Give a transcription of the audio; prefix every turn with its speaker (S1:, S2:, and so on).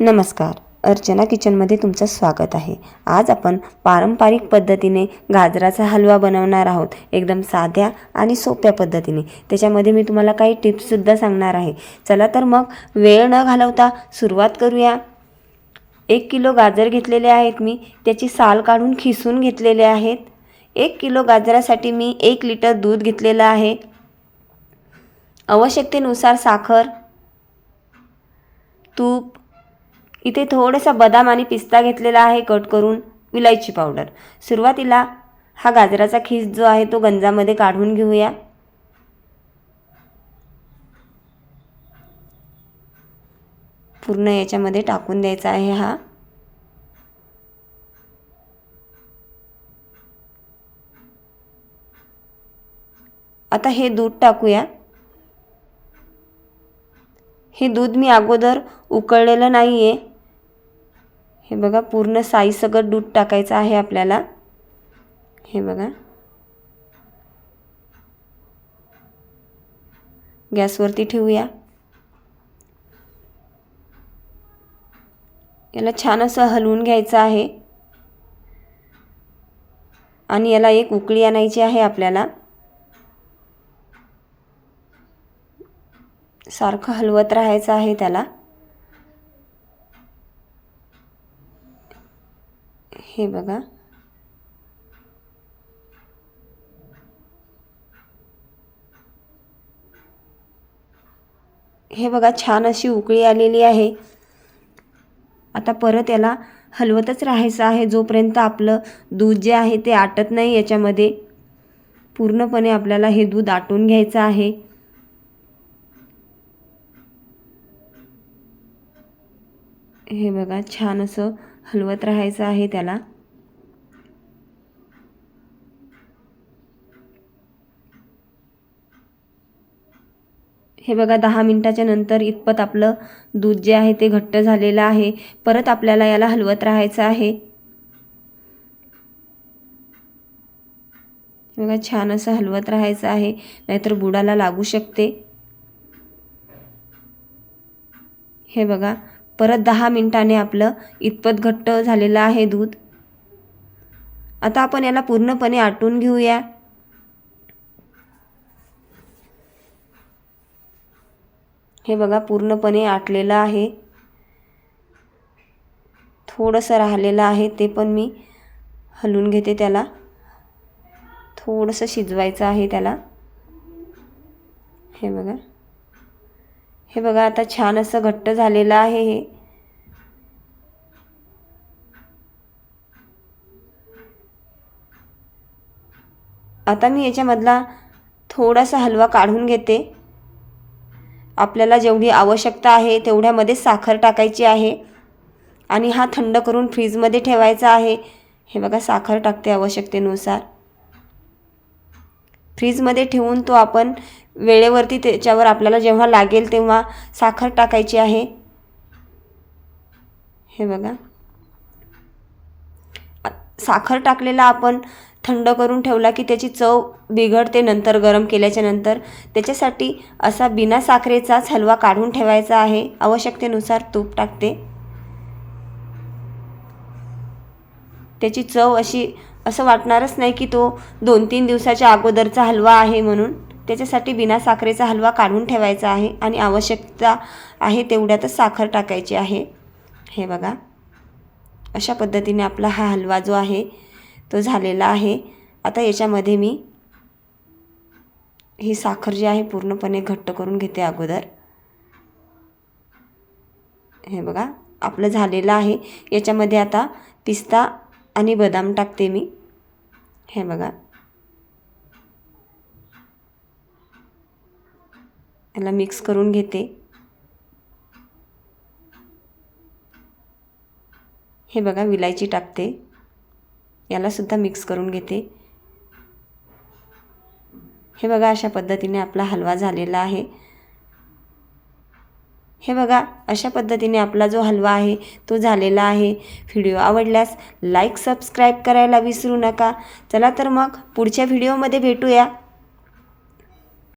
S1: नमस्कार. अर्चना किचनमध्ये तुमचं स्वागत आहे. आज आपण पारंपरिक पद्धतीने गाजराचा हलवा बनवणार आहोत. एकदम साध्या आणि सोप्या पद्धतीने. त्याच्यामध्ये मी तुम्हाला काही टिप्ससुद्धा सांगणार आहे. चला तर मग वेळ न घालवता सुरुवात करूया. एक किलो गाजर घेतलेले आहेत मी. त्याची साल काढून खिसून घेतलेले आहेत. एक किलो गाजरासाठी मी एक लिटर दूध घेतलेलं आहे. आवश्यकतेनुसार साखर तूप इथे थोडासा बदाम आणि पिस्ता घेतलेला आहे कट करून विलायची पावडर. सुरुवातीला हा गाजराचा खीस जो आहे तो गंजामध्ये काढून घेऊया. पूर्ण याच्यामध्ये टाकून द्यायचा आहे हा. आता हे दूध टाकूया. हे दूध मी अगोदर उकळलेलं नाही आहे हे बघा पूर्ण साई सगळं दूध टाकायचं आहे आपल्याला. हे बघा. गॅसवरती ठेवूया. याला छान असं हलवून घ्यायचं आहे. आणि याला एक उकळी आणायची आहे आपल्याला. सारखं हलवत राहायचं आहे त्याला. हे बघा. हे बघा छान अशी उकळी आलेली आहे. आता परत याला हलवतच राहायचं आहे. जोपर्यंत आपलं दूध जे आहे ते आटत नाही याच्यामध्ये पूर्णपणे आपल्याला हे दूध आटून घ्यायचं आहे. हे बघा छान असं हलवत राहायचं आहे त्याला. हे बघा दहा मिनटाच्या नंतर इतपत आपलं दूध जे आहे ते घट्ट झालेलं आहे. परत आपल्याला याला हलवत राहायचं आहे. बघा छान असं हलवत राहायचं आहे. नाहीतर बुडाला लागू शकते. हे बघा परत दहा मिनटाने आपलं इतपत घट्ट झालेलं आहे दूध. आता आपण याला पूर्णपणे आटून घेऊया. हे बघा पूर्णपणे आटलेलं आहे. थोडंसं राहिलेलं आहे ते पण मी हलवून घेते त्याला. थोडंसं शिजवायचं आहे त्याला. हे बघा. हे बघा आता छान असं घट्ट झालेलं आहे हे. आता मी याच्यामधला थोडासा हलवा काढून घेते. आपल्याला जेवढी आवश्यकता आहे तेवढ्यामध्ये साखर टाकायची आहे. आणि हा थंड करून फ्रीजमध्ये ठेवायचा आहे. हे बघा साखर टाकते आवश्यकतेनुसार. फ्रीजमध्ये ठेवून तो आपण वेळेवरती त्याच्यावर आपल्याला जेव्हा लागेल तेव्हा साखर टाकायची आहे. हे बघा. साखर टाकलेला आपण थंड करून ठेवला की त्याची चव बिघडते नंतर गरम केल्याच्यानंतर. त्याच्यासाठी असा बिना साखरेचाच हलवा काढून ठेवायचा आहे. आवश्यकतेनुसार तूप टाकते. त्याची चव अशी असं वाटणारच नाही की तो दोन तीन दिवसाच्या अगोदरचा हलवा आहे म्हणून. त्याच्यासाठी बिना साखरेचा हलवा काढून ठेवायचा आहे आणि आवश्यकता आहे तेवढ्यातच साखर टाकायची आहे. हे बघा. अशा पद्धतीने आपला हा हलवा जो आहे तो झालेला आहे. आता याच्यामध्ये मी ही साखर जी आहे पूर्णपणे घट्ट करून घेते अगोदर. हे बघा. आपलं झालेलं आहे. याच्यामध्ये आता पिस्ता आणि बदाम टाकते मी. हे बघा. याला मिक्स करून घेते. हे बघा विलायची टाकते. यालासुद्धा मिक्स करून घेते. हे बघा अशा पद्धतीने आपला हलवा झालेला आहे. हे बघा अशा पद्धतीने आपला जो हलवा आहे तो झालेला आहे. व्हिडिओ आवडल्यास लाईक सबस्क्राईब करायला विसरू नका. चला तर मग पुढच्या व्हिडिओमध्ये भेटूया.